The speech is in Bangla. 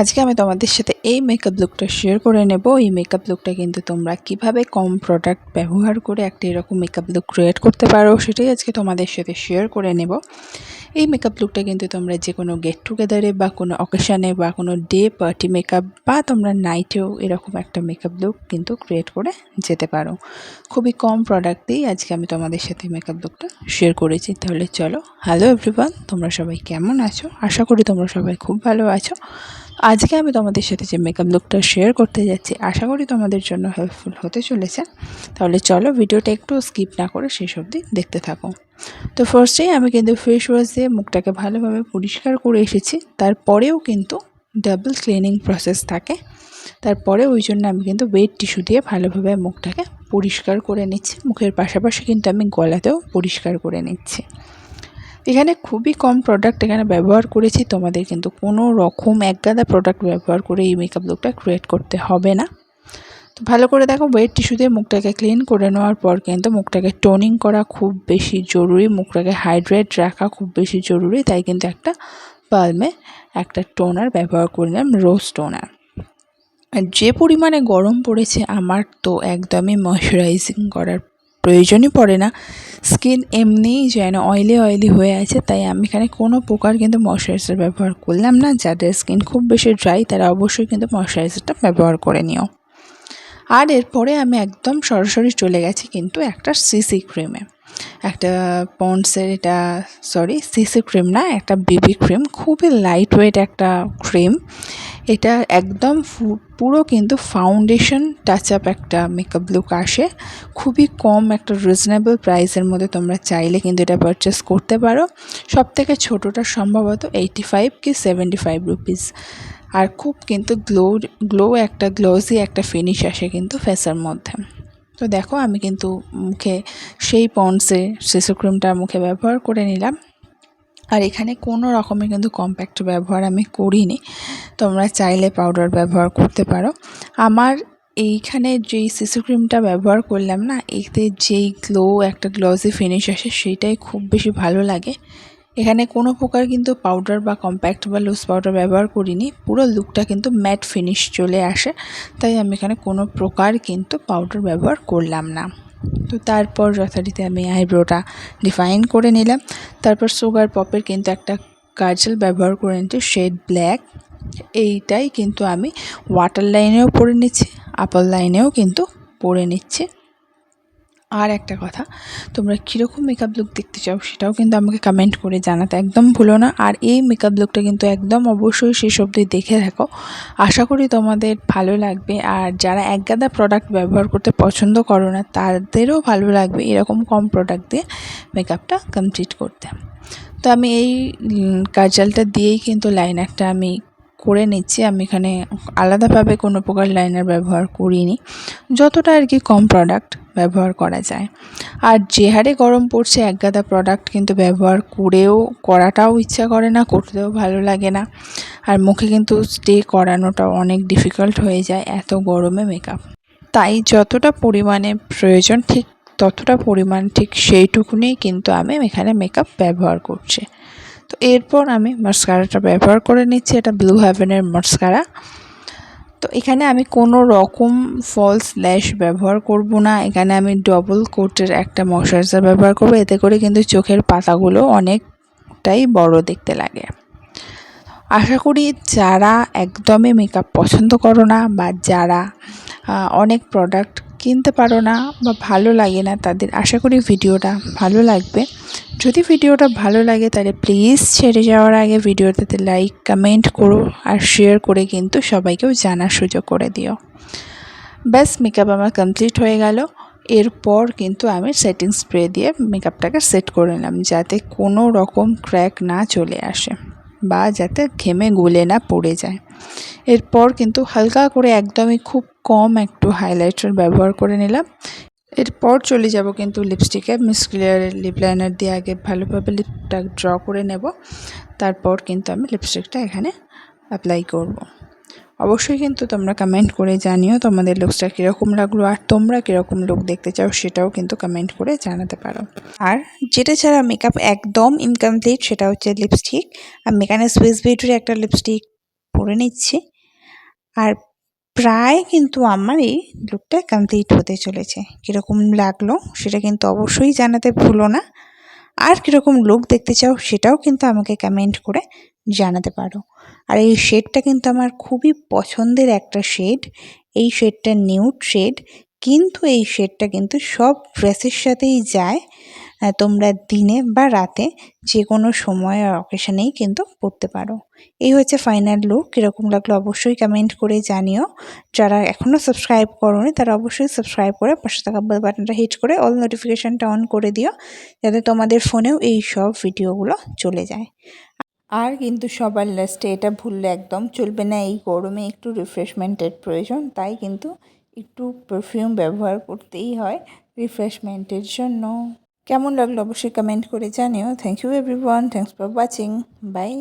আজকে আমি তোমাদের সাথে এই মেকআপ লুকটা শেয়ার করে নেব। এই মেকআপ লুকটা কিন্তু তোমরা কীভাবে কম প্রোডাক্ট ব্যবহার করে একটা এরকম মেকআপ লুক ক্রিয়েট করতে পারো, সেটাই আজকে তোমাদের সাথে শেয়ার করে নেব। এই মেকআপ লুকটা কিন্তু তোমরা যে কোনো গেট টুগেদারে বা কোনো অকেশানে বা কোনো ডে পার্টি মেকআপ বা তোমরা নাইটেও এরকম একটা মেকআপ লুক কিন্তু ক্রিয়েট করে যেতে পারো। খুবই কম প্রোডাক্ট দিয়েই আজকে আমি তোমাদের সাথে মেকআপ লুকটা শেয়ার করেছি। তাহলে চলো হ্যালো এভরিওয়ান তোমরা সবাই কেমন আছো? আশা করি তোমরা সবাই খুব ভালো আছো। আজকে আমি তোমাদের সাথে যে মেকআপ লুকটা শেয়ার করতে যাচ্ছি, আশা করি তোমাদের জন্য হেল্পফুল হতে চলেছে। তাহলে চলো ভিডিওটা একটু স্কিপ না করে শেষ অবধি দেখতে থাকো। তো ফার্স্টেই আমি কিন্তু ফেস ওয়াশ দিয়ে মুখটাকে ভালোভাবে পরিষ্কার করে এসেছি। তারপরেও কিন্তু ডাবল ক্লিনিং প্রসেস থাকে। তারপরে ওই জন্য আমি কিন্তু ওয়েট টিস্যু দিয়ে ভালোভাবে মুখটাকে পরিষ্কার করে নিচ্ছি। মুখের পাশাপাশি কিন্তু আমি গলাতেও পরিষ্কার করে নিচ্ছি। এখানে খুবই কম প্রোডাক্ট এখানে ব্যবহার করেছি। তোমাদের কিন্তু কোনো রকম একগাদা প্রোডাক্ট ব্যবহার করে এই মেকআপ লুকটা ক্রিয়েট করতে হবে না। তো ভালো করে দেখো ওয়েট টিস্যু দিয়ে মুখটাকে ক্লিন করে নেওয়ার পর কিন্তু মুখটাকে টোনিং করা খুব বেশি জরুরি, মুখটাকে হাইড্রেট রাখা খুব বেশি জরুরি। তাই কিন্তু একটা পালমে একটা টোনার ব্যবহার করে নিলাম রোজ টোনার যে পরিমাণে গরম পড়েছে, আমার তো একদমই ময়শ্চারাইজিং করার প্রয়োজনই পড়ে না। স্কিন এমনিই যেন অয়েলি অয়েলি হয়ে আছে, তাই আমি এখানে কোনো প্রকার কিন্তু ময়শ্চারাইজার ব্যবহার করলাম না। যাদের স্কিন খুব বেশি ড্রাই তারা অবশ্যই কিন্তু ময়শ্চারাইজারটা ব্যবহার করে নিও। আর এরপরে আমি একদম সরাসরি চলে গেছি কিন্তু একটা সিসি ক্রিমে একটা পন্ডসের এটা সরি সিসি ক্রিম না, একটা বিবি ক্রিম খুবই লাইট ওয়েট একটা ক্রিম এটা একদম পুরো কিন্তু ফাউন্ডেশন টাচ আপ একটা মেকআপ লুক আসে। খুবই কম একটা রিজনেবল প্রাইসের মধ্যে তোমরা চাইলে কিন্তু এটা পারচেস করতে পারো। সব থেকে ছোটোটা সম্ভবত এইটি ফাইভ কি সেভেন্টি ফাইভ রুপিস আর খুব কিন্তু গ্লো গ্লো একটা গ্লোজি একটা ফিনিশ আসে কিন্তু ফেসের মধ্যে। তো দেখো আমি কিন্তু মুখে সেই পন্ডসে শিশু ক্রিমটা মুখে ব্যবহার করে নিলাম। আর এখানে কোনো রকমের কিন্তু কম্প্যাক্ট ব্যবহার আমি করিনি। তোমরা চাইলে পাউডার ব্যবহার করতে পারো। আমার এইখানে যেই সিসু ক্রিমটা ব্যবহার করলাম না, এতে যেই গ্লো একটা গ্লসি ফিনিশ আসে, সেইটাই খুব বেশি ভালো লাগে। এখানে কোনো প্রকার কিন্তু পাউডার বা কম্প্যাক্ট বা লুজ পাউডার ব্যবহার করিনি। পুরো লুকটা কিন্তু ম্যাট ফিনিশ চলে আসে। তাই আমি এখানে কোনো প্রকার কিন্তু পাউডার ব্যবহার করলাম না। তো তারপর যথারীতি আমি আইব্রোটা ডিফাইন করে নিলাম। তারপর সুগার পপের কিন্তু একটা কাজল ব্যবহার করে নিচ্ছি শেড ব্ল্যাক এইটাই কিন্তু আমি ওয়াটার লাইনেও পরে নিচ্ছি আপার লাইনেও কিন্তু পরে নিচ্ছি। আর একটা কথা, তোমরা কীরকম মেকআপ লুক দেখতে চাও সেটাও কিন্তু আমাকে কমেন্ট করে জানাতে একদম ভুলো না। আর এই মেকআপ লুকটা কিন্তু একদম অবশ্যই শেষ অবধি দেখে থাকো। আশা করি তোমাদের ভালো লাগবে। আর যারা একগাদা প্রোডাক্ট ব্যবহার করতে পছন্দ করো না, তাদেরও ভালো লাগবে এরকম কম প্রোডাক্ট দিয়ে মেকআপটা কমপ্লিট করতে। তো আমি এই কাজলটা দিয়েই কিন্তু লাইনারটা আমি করে নিচ্ছি। আমি এখানে আলাদাভাবে কোনো প্রকার লাইনার ব্যবহার করিনি। যতটা আর কি কম প্রোডাক্ট ব্যবহার করা যায়। আর যে হারে গরম পড়ছে একগাদা প্রোডাক্ট কিন্তু ব্যবহার করেও করাটাও ইচ্ছা করে না, করতেও ভালো লাগে না। আর মুখে কিন্তু স্টে করানোটা অনেক ডিফিকাল্ট হয়ে যায় এত গরমে মেকআপ তাই যতটা পরিমাণে প্রয়োজন ঠিক ততটা পরিমাণ ঠিক সেইটুকুনি কিন্তু আমি এখানে মেকআপ ব্যবহার করছি। তো এরপর আমি মাস্কারাটা ব্যবহার করে নিচ্ছি। এটা ব্লু হ্যাভেনের মাস্কারা তো এখানে আমি কোনো রকম ফলস ল্যাশ ব্যবহার করব না। এখানে আমি ডবল কোটের একটা ময়শ্চারাইজার ব্যবহার করব। এতে করে কিন্তু চোখের পাতাগুলো অনেকটাই বড় দেখতে লাগে। আশা করি যারা একদমই মেকআপ পছন্দ করো না বা যারা অনেক প্রোডাক্ট কিনতে পারো না বা ভালো লাগে না, তাদের আশা করি ভিডিওটা ভালো লাগবে। যদি ভিডিওটা ভালো লাগে, তাহলে প্লিজ ছেড়ে যাওয়ার আগে ভিডিওটাতে লাইক কমেন্ট করো আর শেয়ার করে কিন্তু সবাইকেও জানার সুযোগ করে দিও। ব্যাস মেকআপ আমার কমপ্লিট হয়ে গেল। এরপর কিন্তু আমি সেটিং স্প্রে দিয়ে মেকআপটাকে সেট করে নিলাম, যাতে কোনো রকম ক্র্যাক না চলে আসে বা যাতে ঘেমে গুলে না পড়ে যায়। এরপর কিন্তু হালকা করে একদমই খুব কম একটু হাইলাইটার ব্যবহার করে নিলাম। এরপর চলে যাব কিন্তু লিপস্টিকে মিস ক্লিয়ারের লিপ লাইনার দিয়ে আগে ভালোভাবে লিপটা ড্র করে নেব। তারপর কিন্তু আমি লিপস্টিকটা এখানে অ্যাপ্লাই করব। অবশ্যই কিন্তু তোমরা কমেন্ট করে জানিও তোমাদের লুকসটা কীরকম লাগল আর তোমরা কীরকম লুক দেখতে চাও সেটাও কিন্তু কমেন্ট করে জানাতে পারো। আর যেটা ছাড়া মেকআপ একদম ইনকমপ্লিট সেটা হচ্ছে লিপস্টিক আমি এখানে সুইস বিউটির একটা লিপস্টিক পরে নিচ্ছি। আর প্রায় কিন্তু আমার এই লুকটা কমপ্লিট হতে চলেছে। কীরকম লাগল সেটা কিন্তু অবশ্যই জানাতে ভুলো না। আর কীরকম লুক দেখতে চাও সেটাও কিন্তু আমাকে কমেন্ট করে জানাতে পারো। আর এই শেডটা কিন্তু আমার খুবই পছন্দের একটা শেড এই শেডটা নিউড শেড কিন্তু এই শেডটা কিন্তু সব ড্রেসের সাথেই যায়। তোমরা দিনে বা রাতে যে কোনো সময় আর অকেশানেই কিন্তু পরতে পারো। এই হচ্ছে ফাইনাল লুক কীরকম লাগল অবশ্যই কমেন্ট করে জানিও। যারা এখনও সাবস্ক্রাইব করোনি, তারা অবশ্যই সাবস্ক্রাইব করে পাশে থাকা বেল বাটনটা হিট করে অল নোটিফিকেশানটা অন করে দিও, যাতে তোমাদের ফোনেও এই সব ভিডিওগুলো চলে যায়। আর কিন্তু সবার লাস্টে এটা ভুললে একদম চলবে না। এই গরমে একটু রিফ্রেশমেন্টের প্রয়োজন, তাই কিন্তু একটু পারফিউম ব্যবহার করতেই হয় রিফ্রেশমেন্টের জন্য। কেমন লাগল অবশ্যই কমেন্ট করে জানিও। Thank you everyone thanks for watching bye